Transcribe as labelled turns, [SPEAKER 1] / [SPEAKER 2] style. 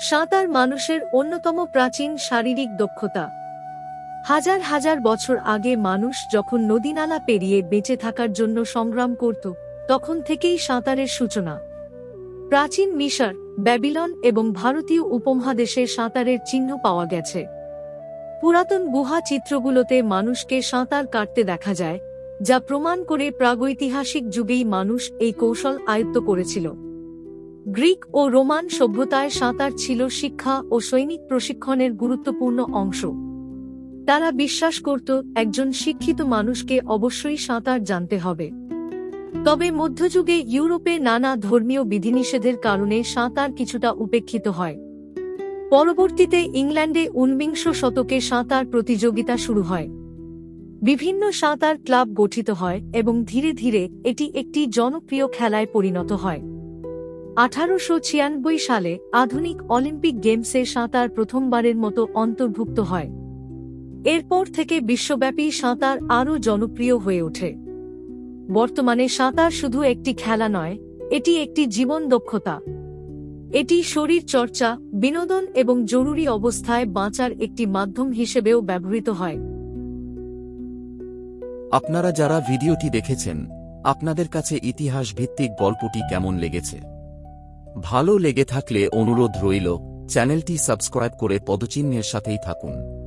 [SPEAKER 1] সাঁতার মানুষের অন্যতম প্রাচীন শারীরিক দক্ষতা। হাজার হাজার বছর আগে মানুষ যখন নদীনালা পেরিয়ে বেঁচে থাকার জন্য সংগ্রাম করত, তখন থেকেই সাঁতারের সূচনা। প্রাচীন মিশর, ব্যাবিলন এবং ভারতীয় উপমহাদেশে সাঁতারের চিহ্ন পাওয়া গেছে। পুরাতন গুহা চিত্রগুলোতে মানুষকে সাঁতার কাটতে দেখা যায়, যা প্রমাণ করে প্রাগৈতিহাসিক যুগেই মানুষ এই কৌশল আয়ত্ত করেছিল। গ্রিক ও রোমান সভ্যতায় সাঁতার ছিল শিক্ষা ও সৈনিক প্রশিক্ষণের গুরুত্বপূর্ণ অংশ। তারা বিশ্বাস করত, একজন শিক্ষিত মানুষকে অবশ্যই সাঁতার জানতে হবে। তবে মধ্যযুগে ইউরোপে নানা ধর্মীয় বিধিনিষেধের কারণে সাঁতার কিছুটা উপেক্ষিত হয়। পরবর্তীতে ইংল্যান্ডে ঊনবিংশ শতকে সাঁতার প্রতিযোগিতা শুরু হয়। বিভিন্ন সাঁতার ক্লাব গঠিত হয় এবং ধীরে ধীরে এটি একটি জনপ্রিয় খেলায় পরিণত হয়। আঠারোশো ছিয়ানব্বই সালে আধুনিক অলিম্পিক গেমসে সাঁতার প্রথমবারের মতো অন্তর্ভুক্ত হয়। এরপর থেকে বিশ্বব্যাপী সাঁতার আরও জনপ্রিয় হয়ে ওঠে। বর্তমানে সাঁতার শুধু একটি খেলা নয়, এটি একটি জীবন দক্ষতা। এটি শরীর চর্চা, বিনোদন এবং জরুরি অবস্থায় বাঁচার একটি মাধ্যম হিসেবেও ব্যবহৃত হয়।
[SPEAKER 2] আপনারা যারা ভিডিওটি দেখেছেন, আপনাদের কাছে ইতিহাস ভিত্তিক গল্পটি কেমন লেগেছে? ভালো লেগে থাকলে অনুরোধ রইল চ্যানেলটি সাবস্ক্রাইব করে পদচিহ্নের সাথেই থাকুন।